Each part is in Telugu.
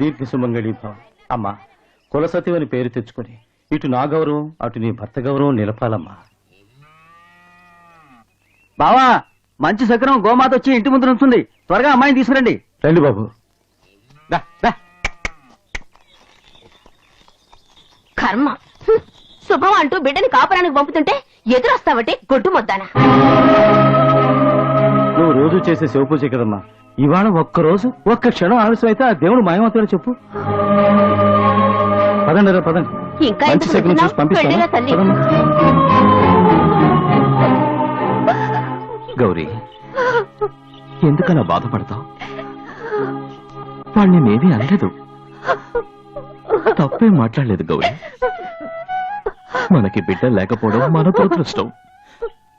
దీర్ఘ సుమంగళి భావ అమ్మా కులసతి అని పేరు తెచ్చుకొని ఇటు నా గౌరవం అటు నీ భర్త గౌరవం నిలపాలమ్మా. బావా మంచి సకరం గోమాత వచ్చి ఇంటి ముందు నుంచుంది. త్వరగా అమ్మాయిని తీసుకురండి. రండి బాబు. కర్మ. శుభం అంటూ బిడ్డని కాపురానికి పంపుతుంటే ఎదురొస్తావటే గొడ్డు మొద్దానా నువ్వు రోజు చేసే శివపూజ కదమ్మా. ఇవాళ ఒక్క రోజు ఒక్క క్షణం ఆలస్యం అయితే ఆ దేవుడు మాయమవుతాడో చెప్పు. పదండి రా పదండి. ఇంకా మంచి శకునం చూసి పంపిస్తాను. పదమ్మా. గౌరీ ఎందుకలా బాధపడతావు? వాణ్ణి నేనేమీ అనలేదు. తప్పేం మాట్లాడలేదు గౌరీ. మనకి బిడ్డ లేకపోవడం మన దురదృష్టం.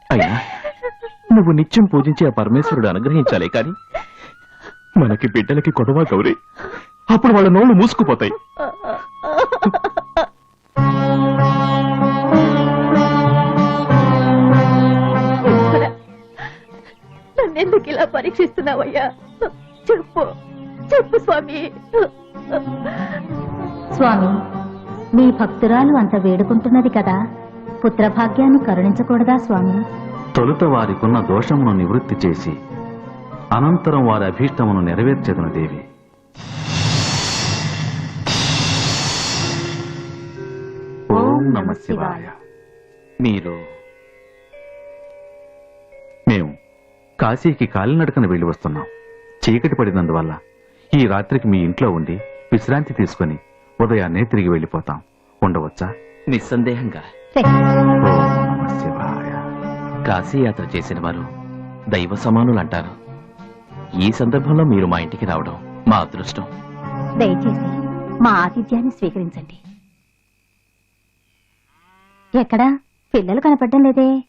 అయినా నువ్వు నిత్యం పూజించే ఆ పరమేశ్వరుడు అనుగ్రహించాలి కానీ మనకి బిడ్డలకి కొడవా గౌరీ? అప్పుడు వాళ్ళ నోళ్ళు మూసుకుపోతాయి. నన్నెందుకు ఇలా పరీక్షిస్తున్నావయ్యా? చెప్పు. చెప్పు స్వామి. స్వామి మీ భక్తురాలు అంత వేడుకుంటున్నది కదా? పుత్రభాగ్యాన్ని కరుణించకూడదా స్వామి? తొలుత వారికున్న దోషమును నివృత్తి చేసి అనంతరం వారి అభీష్టమును నెరవేర్చెదను దేవి. ఓం నమ శివాయ. మీరు మేము కాశీకి కాలినడకన వెళ్ళి వస్తున్నాం. చీకటి పడినందువల్ల ఈ రాత్రికి మీ ఇంట్లో ఉండి విశ్రాంతి తీసుకుని ఉదయాన్నే తిరిగి వెళ్ళిపోతాం. ఉండవచ్చా? నిస్సందేహంగా. ఓం నమ శివాయ. కాశీయాత్ర చేసిన వారు దైవ సమానులు అంటారు ఈ సందర్భంలో మీరు మా ఇంటికి రావడం మా అదృష్టం. దయచేసి మా ఆతిథ్యాన్ని స్వీకరించండి. ఎక్కడా? పిల్లలు కనపడడం లేదే.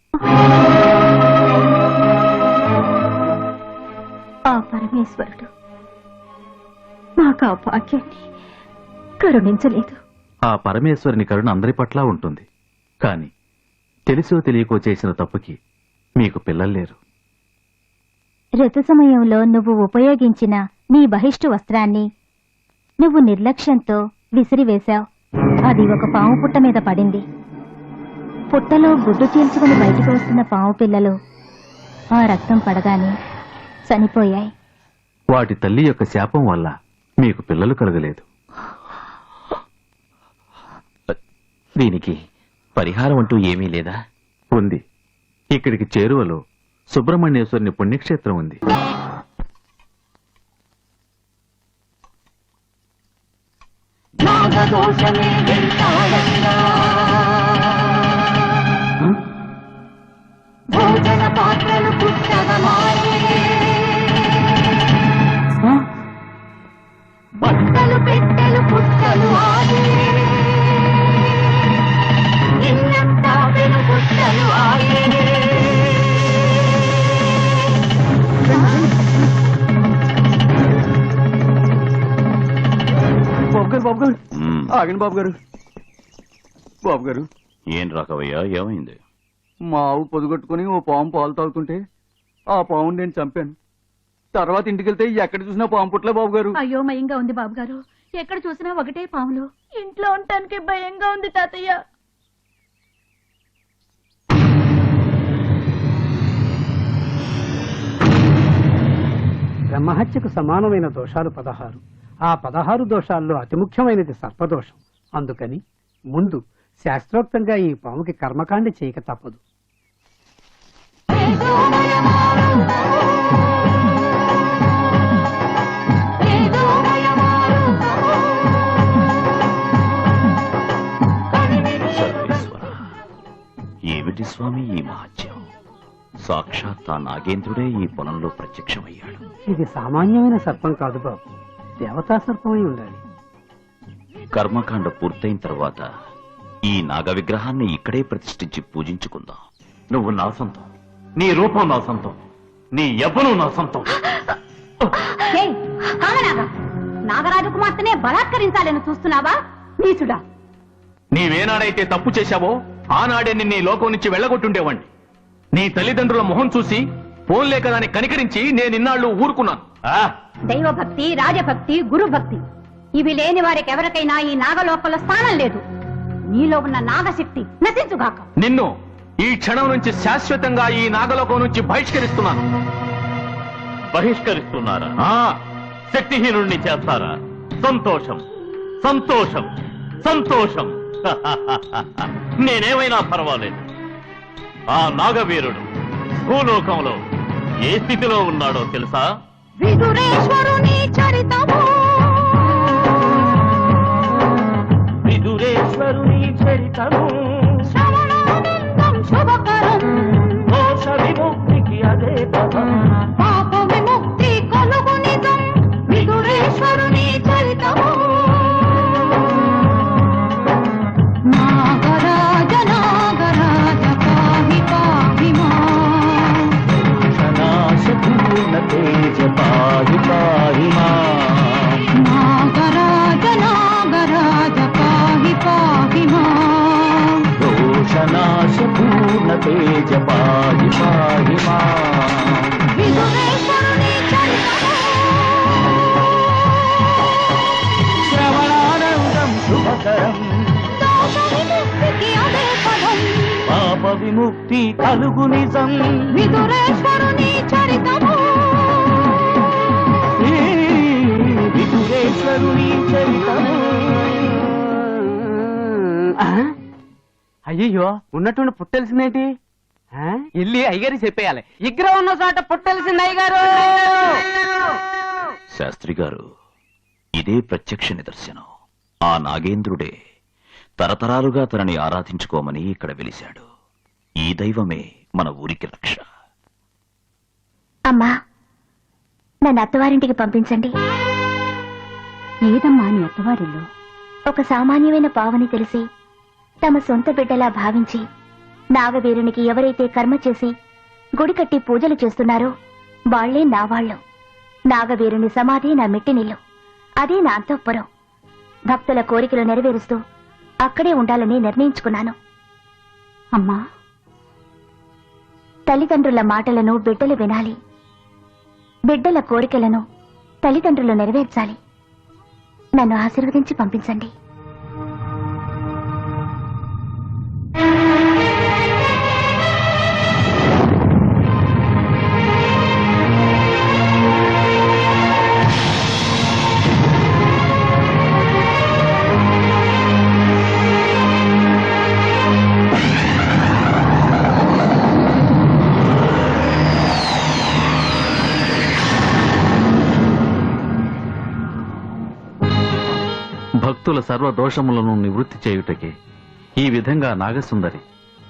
ఆ పరమేశ్వరుడు మాకు ఆ భాగ్యాన్ని కరుణించలేదు. ఆ పరమేశ్వరుని కరుణ అందరి పట్ల ఉంటుంది. కాని తెలుసో తెలియకో చేసిన తప్పుకి మీకు పిల్లలు లేరు. ఋతు సమయంలో నువ్వు ఉపయోగించిన నీ బహిష్టు వస్త్రాన్ని నువ్వు నిర్లక్ష్యంతో విసిరివేశావు. అది ఒక పాము పుట్ట మీద పడింది. పుట్టలో గుడ్డు చీల్చుకుని బయటకు వస్తున్న పాము పిల్లలు ఆ రక్తం పడగానే చనిపోయాయి. వాటి తల్లి యొక్క శాపం వల్ల మీకు పిల్లలు కలగలేదు. దీనికి పరిహారం అంటూ ఏమీ లేదా? ఉంది. ఇక్కడికి చేరువలో సుబ్రహ్మణ్యేశ్వరుని పుణ్యక్షేత్రం ఉంది. భోజన పాత్రలు బట్టలు బాబు గారు. బాబు గారు ఆగండి బాబు గారు. బాబు గారు ఏం రాకవయ్యా ఏమైంది? మా ఆవు పొదుగొట్టుకుని ఓ పాము పాలు తాగుతుంటే ఆ పాము నేను చంపాను. తర్వాత ఇంటికి వెళ్తే ఎక్కడ చూసినా పాము పుట్లే బాబు గారు. అయోమయంగా ఉంది బాబు గారు. ఎక్కడ చూసినా ఒకటే పాములు. ఇంట్లో ఉండటానికి భయంగా ఉంది తాతయ్య. బ్రహ్మహత్యకు సమానమైన దోషాలు పదహారు. ఆ పదహారు దోషాల్లో అతి ముఖ్యమైనది సర్పదోషం. అందుకని ముందు శాస్త్రోక్తంగా ఈ పాముకి కర్మకాండ చేయక తప్పదు. సర్వేశ్వర ఏమిటి స్వామి ఈ మహత్యం? సాక్షాత్ ఆ నాగేంద్రుడే ఈ పొలంలో ప్రత్యక్షమయ్యాడు. ఇది సామాన్యమైన సర్పం కాదు బాబు. దేవతా సర్పమై ఉండాలి. కర్మకాండ పూర్తయిన తర్వాత ఈ నాగ విగ్రహాన్ని ఇక్కడే ప్రతిష్ఠించి పూజించుకుందాం. నువ్వు నా సొంతం. నీ రూపం నా సొంతం. నీ యవ్వనం నా సొంతం. నాగరాజు కుమార్తెనే బలాత్కరించాలని చూస్తున్నావా? నీచుడా. నీవేనాడైతే తప్పు చేశావో ఆనాడే నిన్ను ఈ లోకం నుంచి వెళ్ళగొట్టుండేవాణ్ణి. నీ తల్లిదండ్రుల మొహం చూసి ఫోన్లే కదాని కనికరించి నేను ఇన్నాళ్ళు ఊరుకున్నాను. ఆ, దైవభక్తి రాజభక్తి గురుభక్తి. ఇవి లేని వారికి ఎవరికైనా ఈ నాగలోకంలో స్థానం లేదు. నీలో ఉన్న నాగశక్తి నశించుగాక. నిన్ను ఈ క్షణం నుంచి శాశ్వతంగా ఈ నాగలోకం నుంచి బహిష్కరిస్తున్నాను. బహిష్కరిస్తున్నారా? ఆ, శక్తిహీనుణ్ణి చేస్తారా? సంతోషం. సంతోషం. సంతోషం. నేనేమైనా పర్వాలేదు. ఆ నాగవీరుడు భూలోకంలో ఏ స్థితిలో ఉన్నాడో తెలుసా? విదురేశ్వరుని చరితము. విదురేశ్వరుని చరితము. శ్రవణానందం శుభకరం. దోష విముక్తికి అదే పదం. శుభకరం పాప విముక్తి కలుగు నిజం. విదురేశ్వరుని చరితము. ఈ విదురేశ్వరుని చరితము. అయ్యయ్యో ఉన్నట్టుండి పుట్టెలిసిందేంటి? ఇల్లి అయ్యగారి చెప్పేయాలి. ఇగ్ర ఉన్న చోట పుట్టెలిసింది అయ్యగారు. శాస్త్రి గారు ఇదే ప్రత్యక్ష నిదర్శనం. ఆ నాగేంద్రుడే తరతరాలుగా తనని ఆరాధించుకోమని ఇక్కడ వెలిశాడు. ఈ దైవమే మన ఊరికి రక్ష. అమ్మా నన్ను అత్తవారింటికి పంపించండి. ఏదమ్మా నీ అత్తవారిల్లు. ఒక సామాన్యమైన పావని తెలిసి తమ సొంత బిడ్డలా భావించి నాగవీరునికి ఎవరైతే కర్మ చేసి గుడి కట్టి పూజలు చేస్తున్నారో వాళ్ళే నా వాళ్ళు. నాగవీరుని సమాధి నా మెట్టినిల్లు. అదే నా అంతఃపురం. భక్తుల కోరికలు నెరవేరుస్తూ అక్కడే ఉండాలని నిర్ణయించుకున్నాను. అమ్మా తల్లిదండ్రుల మాటలను బిడ్డలు వినాలి. బిడ్డల కోరికలను తల్లిదండ్రులు నెరవేర్చాలి. నన్ను ఆశీర్వదించి పంపించండి. భక్తుల సర్వ దోషములను నివృత్తి చేయుటకే. ఈ విధంగా నాగసుందరి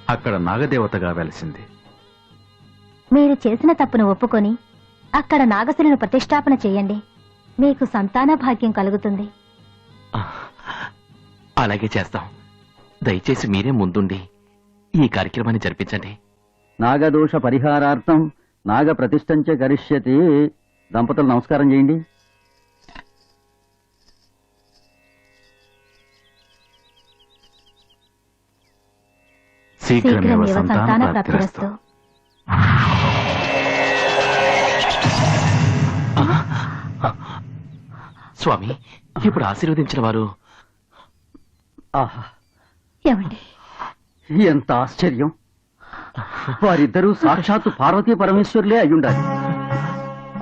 అక్కడ నాగదేవతగా వెలసింది. మీరు చేసిన తప్పును ఒప్పుకొని అక్కడ నాగసులను ప్రతిష్టాపన చేయండి. మీకు సంతాన భాగ్యం కలుగుతుంది. అలాగే చేస్తాం. దయచేసి మీరే ముందుండి ఈ కార్యక్రమాన్ని జరిపించండి. నాగదోష పరిహారార్థం నాగ ప్రతిష్టంచ కరిష్యతి దంపతులు నమస్కారం చేయండి. శీఘ్రమేవ సంతాన ప్రాప్తిరస్తు ప్రాప్తిరస్తు స్వామి ఇప్పుడు ఆశీర్వదించిన వారు? ఆహా. ఏమండి? ఎంత ఆశ్చర్యం. వారిద్దరూ సాక్షాత్తు పార్వతీ పరమేశ్వరులే అయ్యుండాలి.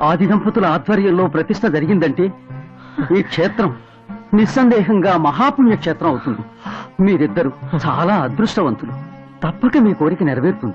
ఆది దంపతుల ఆధ్వర్యంలో ప్రతిష్ట జరిగిందంటే ఈ క్షేత్రం నిస్సందేహంగా మహాపుణ్య క్షేత్రం అవుతుంది. మీరిద్దరు చాలా అదృష్టవంతులు. తప్పక మీ కోరిక నెరవేరుతుంది.